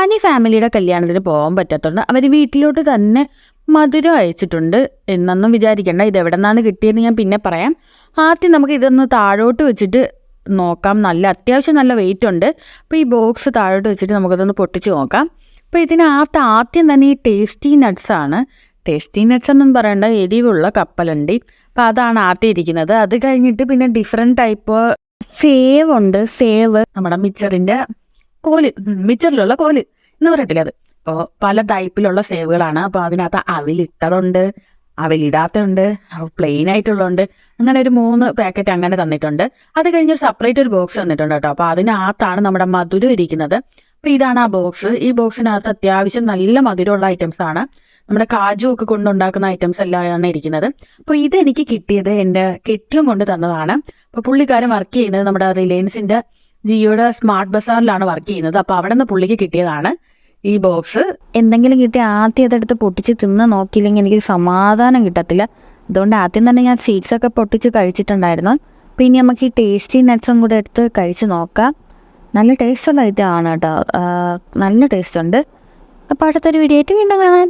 റാണി ഫാമിലിയുടെ കല്യാണത്തിന് പോകാൻ പറ്റാത്തതുകൊണ്ട് അവർ വീട്ടിലോട്ട് തന്നെ മധുരം അയച്ചിട്ടുണ്ട് എന്നൊന്നും വിചാരിക്കേണ്ട. ഇത് എവിടെ നിന്നാണ് കിട്ടിയതെന്ന് ഞാൻ പിന്നെ പറയാം. ആദ്യം നമുക്ക് ഇതൊന്ന് താഴോട്ട് വെച്ചിട്ട് നോക്കാം. നല്ല അത്യാവശ്യം നല്ല വെയിറ്റ് ഉണ്ട്. അപ്പോൾ ഈ ബോക്സ് താഴോട്ട് വെച്ചിട്ട് നമുക്കതൊന്ന് പൊട്ടിച്ച് നോക്കാം. അപ്പോൾ ഇതിനകത്ത് ആദ്യം തന്നെ ഈ ടേസ്റ്റി നട്ട്സാണ് ടേസ്റ്റി നട്ട്സ് എന്നും പറയേണ്ട എരിവുള്ള കപ്പലുണ്ട്. അപ്പോൾ അതാണ് ആദ്യം ഇരിക്കുന്നത്. അത് കഴിഞ്ഞിട്ട് പിന്നെ ഡിഫറെന്റ് ടൈപ്പ് സേവ് ഉണ്ട്. സേവ് നമ്മുടെ മിച്ചറിന്റെ കോൽ മിച്ചറിലുള്ള കോൽ എന്ന് പറയത്തില്ല അത്? അപ്പോൾ പല ടൈപ്പിലുള്ള സേവുകളാണ്. അപ്പോൾ അതിനകത്ത് അവിലിട്ടതുണ്ട് അവിലിടാത്തുണ്ട് പ്ലെയിൻ ആയിട്ടുള്ളതുണ്ട്. അങ്ങനെ ഒരു മൂന്ന് പാക്കറ്റ് അങ്ങനെ തന്നിട്ടുണ്ട്. അത് കഴിഞ്ഞ് സെപ്പറേറ്റ് ഒരു ബോക്സ് തന്നിട്ടുണ്ട് കേട്ടോ. അപ്പോൾ അതിനകത്താണ് നമ്മുടെ മധുരം ഇരിക്കുന്നത്. അപ്പോൾ ഇതാണ് ആ ബോക്സ് ഈ ബോക്സിനകത്ത് അത്യാവശ്യം നല്ല മധുരമുള്ള ഐറ്റംസ് ആണ്. നമ്മുടെ കാജു ഒക്കെ കൊണ്ടുണ്ടാക്കുന്ന ഐറ്റംസ് എല്ലാമാണ് ഇരിക്കുന്നത്. അപ്പൊ ഇത് എനിക്ക് കിട്ടിയത് എന്റെ കെട്ടിയും കൊണ്ട് തന്നതാണ്. അപ്പോൾ പുള്ളിക്കാരൻ വർക്ക് ചെയ്യുന്നത് നമ്മുടെ റിലയൻസിന്റെ ജിയോയുടെ സ്മാർട്ട് ബസാറിലാണ് വർക്ക് ചെയ്യുന്നത്. അപ്പോൾ അവിടെ നിന്ന് പുള്ളിക്ക് കിട്ടിയതാണ് ഈ ബോക്സ്. എന്തെങ്കിലും കിട്ടി ആദ്യം അതെടുത്ത് പൊട്ടിച്ച് തിന്ന് നോക്കിയില്ലെങ്കിൽ എനിക്ക് സമാധാനം കിട്ടത്തില്ല. അതുകൊണ്ട് ആദ്യം തന്നെ ഞാൻ സീഡ്സ് ഒക്കെ പൊട്ടിച്ച് കഴിച്ചിട്ടുണ്ടായിരുന്നു. അപ്പോൾ ഇനി നമുക്ക് ഈ ടേസ്റ്റി നട്ട്സും കൂടെ എടുത്ത് കഴിച്ച് നോക്കാം. നല്ല ടേസ്റ്റ് ഉള്ള ഇതാണ് കേട്ടോ. നല്ല ടേസ്റ്റ് ഉണ്ട്. അപ്പോൾ അടുത്തൊരു വീഡിയോ ആയിട്ട് വീണ്ടും കാണാൻ